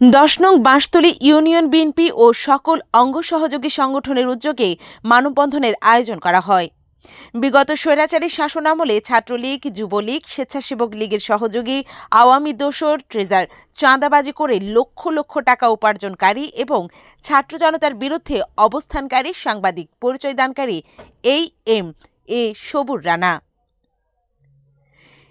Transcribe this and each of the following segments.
দশ নং Bashtoli union BNP ও সকল অঙ্গ সহযোগী সংগঠনের উদ্যোগে মানববন্ধনের আয়োজন করা হয়। বিগত স্বৈরাচারী শাসনামলে ছাত্রলীগ, যুবলীগ, স্বেচ্ছাসেবক লীগের সহযোগী, আওয়ামী দোসর, ট্রেজার চাঁদাবাজি করে লক্ষ লক্ষ টাকা উপার্জনকারী এবং ছাত্র জনতার বিরুদ্ধে অবস্থানকারী সাংবাদিক পরিচয় দানকারী এই এম এ সবুর রানা।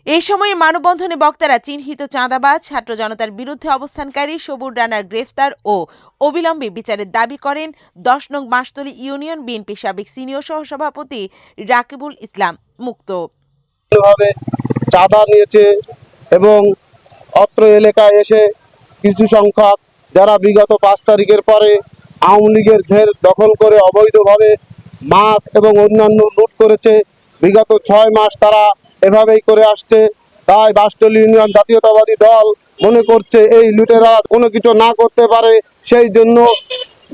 এই সময়ে মানববন্ধনে বক্তারা চিহ্নিত চাঁদাবাজ, ছাত্র জনতার বিরুদ্ধে অবস্থানকারী, সবুর রানার গ্রেফতার ও অবিলম্বে বিচারের দাবি করেন দশ নং বাঁশতলী ইউনিয়ন বিএনপি সাবেক সিনিয়র সহসভাপতি রাকিবুল ইসলাম মুক্ত। চাঁদা নিয়েছে এবং অত্র এলাকায় এসে কিছু সংখ্যক যারা বিগত পাঁচ তারিখের পরে আওয়ামী লীগের ঘের দখল করে অবৈধভাবে মাছ এবং অন্যান্য লুট করেছে, বিগত ছয় মাস তারা এভাবেই করে আসছে। তাই বাস্টল ইউনিয়ন জাতীয়তাবাদী দল মনে করছে এই লুটেরা কোনো কিছু না করতে পারে। সেই জন্য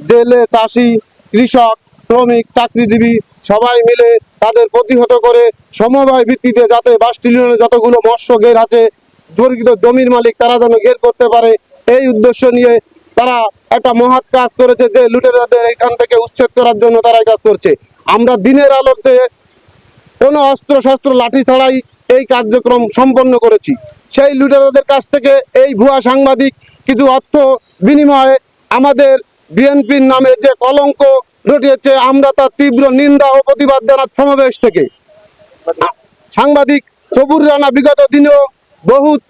জেলে চাষি, কৃষক, শ্রমিক, চাকরিজীবী সবাই মিলে তাদের প্রতিহত করে সমবায় ভিত্তিতে যাতে বাস্টিল ইউনিয়নে যতগুলো মৎস্য গের আছে প্রকৃত জমির মালিক তারা যেন গের করতে পারে। এই উদ্দেশ্য নিয়ে তারা একটা মহৎ কাজ করেছে যে লুটেরাদের এখান থেকে উচ্ছেদ করার জন্য তারা কাজ করছে। আমরা দিনের আলোতে কোনো অস্ত্র শস্ত্র লাঠি ছাড়াই এই কার্যক্রম সম্পন্ন করেছি। সেই লুটেরাদের কাছ থেকে এই ভুয়া সাংবাদিক, কিছু অর্থ বিনিময়ে আমাদের বিএনপির নামে যে কলঙ্ক রটিয়েছে, আমরা তার তীব্র নিন্দা ও প্রতিবাদ জানার সমাবেশ থেকে। সাংবাদিক সবুর রানা বিগত দিনেও বহুত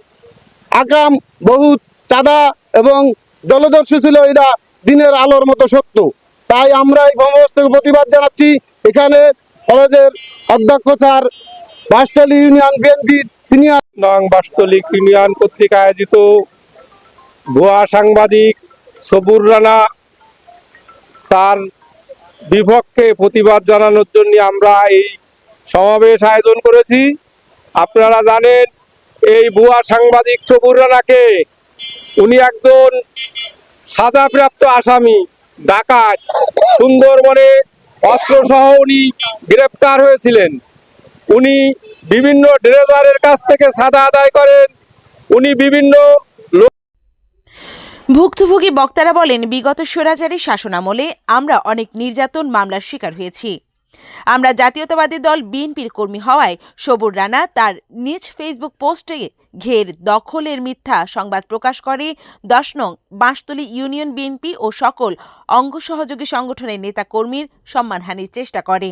আকাম বহুত চাঁদা এবং জলদস্যু ছিল এরা দিনের আলোর মতো সত্য। তাই আমরা এই সমাবেশ থেকে প্রতিবাদ জানাচ্ছি। এখানে কলেজের অধ্যক্ষ স্যার বাসটলি ইউনিয়ন বিএনপির সিনিয়র। নং বাস্তলিক ইউনিয়ন কর্তৃক আয়োজিত ভুয়া সাংবাদিক সবুর রানা তার বিপক্ষে প্রতিবাদ জানানোর জন্য আমরা এই সমাবেশ আয়োজন করেছি। আপনারা জানেন, এই ভুয়া সাংবাদিক সবুর রানাকে উনি একজন সাজাপ্রাপ্ত আসামি, ডাকাত, সুন্দরবনে অস্ত্রসহ উনি গ্রেপ্তার হয়েছিলেন। উনি বিভিন্ন ড্রেজারের কাছ থেকে সাদা আদায় করেন। উনি বিভিন্ন ভুক্তভোগী বক্তারা বলেন, বিগত স্বৈরাচারী শাসনামলে আমরা অনেক নির্যাতন মামলার শিকার হয়েছি। আমরা জাতীয়তাবাদী দল বিএনপির কর্মী হওয়ায় সবুর রানা তার নিজ ফেসবুক পোস্টে ঘের দখলের মিথ্যা সংবাদ প্রকাশ করে। দশ নং বাঁশতলী ইউনিয়ন বিএনপি ও সকল অঙ্গ সহযোগী সংগঠনের নেতাকর্মীর সম্মানহানির চেষ্টা করে।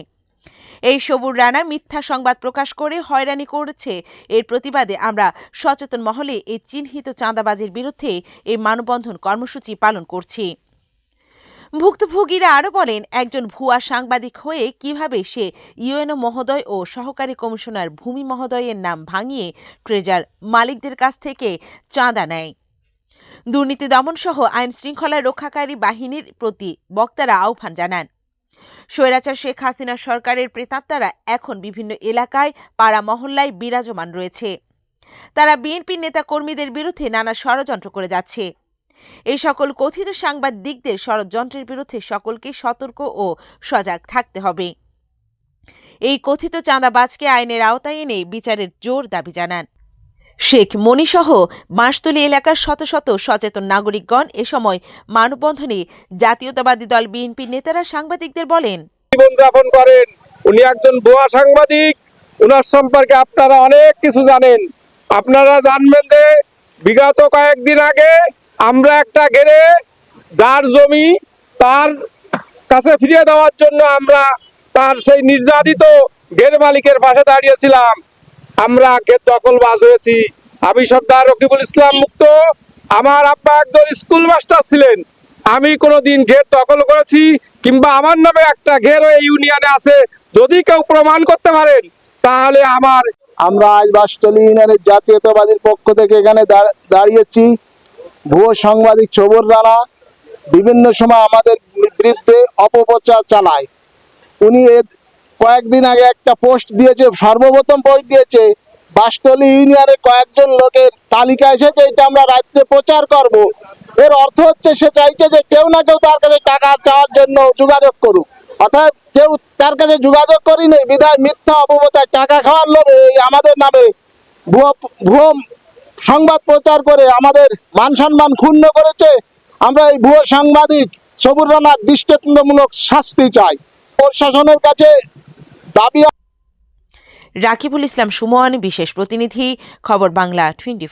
এই সবুর রানা মিথ্যা সংবাদ প্রকাশ করে হয়রানি করেছে। এর প্রতিবাদে আমরা সচেতন মহলে এই চিহ্নিত চাঁদাবাজির বিরুদ্ধে এই মানববন্ধন কর্মসূচি পালন করছি। ভুক্তভোগীরা আরও বলেন, একজন ভুয়া সাংবাদিক হয়ে কীভাবে সে ইউএনও মহোদয় ও সহকারী কমিশনার ভূমি মহোদয়ের নাম ভাঙিয়ে ট্রেজার মালিকদের কাছ থেকে চাঁদা নেয়। দুর্নীতি দমনসহ আইন শৃঙ্খলা রক্ষাকারী বাহিনীর প্রতি বক্তারা আহ্বান জানান। স্বৈরাচার শেখ হাসিনা সরকারের প্রেতাত্মারা এখন বিভিন্ন এলাকায়, পাড়া মহল্লায় বিরাজমান রয়েছে। তারা বিএনপির নেতা কর্মীদের বিরুদ্ধে নানা ষড়যন্ত্র করে যাচ্ছে। এই সকল কথিত সাংবাদিকদের ষড়যন্ত্রের বিরুদ্ধে সকলকে সতর্ক ও সজাগ থাকতে হবে। এই কথিত চাঁদাবাজকে আইনের আওতায় এনে বিচারের জোর দাবি জানান। শেখ মণিসহ বাঁশতলী এলাকার শত শত সচেতন নাগরিকগণ এ সময় মানববন্ধনে জাতীয়তাবাদী দল বিএনপির নেতারা সাংবাদিকদের বলেন জীবনযাপন করেন। উনি একজন ভুয়া সাংবাদিক। উনার সম্পর্কে আপনারা অনেক কিছু জানেন। আপনারা জানবেন যে বিগত কয়েকদিন আগে আমরা একটা ঘেরে যার জমি তার কাছে ফিরিয়ে দেওয়ার জন্য আমরা তার সেই নির্যাতিত ঘের মালিকের পাশে দাঁড়িয়েছিলাম। আমরা ঘের দখলবাজ হয়েছি। আমি সর্দার রকিবুল ইসলাম মুক্ত। আমার আব্বা একজন স্কুল মাস্টার ছিলেন। আমি কোনোদিন ঘের দখল করেছি কিংবা আমার নামে একটা ঘের এই ইউনিয়নে আছে। যদি কেউ প্রমাণ করতে পারেন, তাহলে আমার আমরা আজ বাসটলি ইউনিয়নের জাতীয়তাবাদীর পক্ষ থেকে এখানে দাঁড়- দাঁড়িয়েছি। ভুয়ো সাংবাদিক চবর রানা বিভিন্ন সময় আমাদের বিরুদ্ধে অপপ্রচার চালায়। উনি কয়েকদিন আগে একটা পোস্ট দিয়েছে, সর্বপ্রথম পোস্ট দিয়েছে বাসটলি ইউনিয়নের কয়েকজন লোকের তালিকা এসেছে, এটা আমরা রাত্রে প্রচার করব। এর অর্থ হচ্ছে সে চাইছে যে কেউ না কেউ তার কাছে টাকা চাওয়ার জন্য যোগাযোগ করুক। অর্থাৎ কেউ তার কাছে যোগাযোগ করি নেই বিধায় মিথ্যা অপপ্রচার, টাকা খাওয়ার লোভে আমাদের নামে ভুয়ো ভুয়ো সংবাদ প্রচার করে আমাদের মান সম্মান ক্ষুণ্ণ করেছে, আমরা এই ভুয়ো সাংবাদিক সবুর রানার দৃষ্টান্তমূলক শাস্তি চাই। প্রশাসনের কাছে দাবি রাকিবুল ইসলাম সুমন, বিশেষ প্রতিনিধি, খবর বাংলা টোয়েন্টি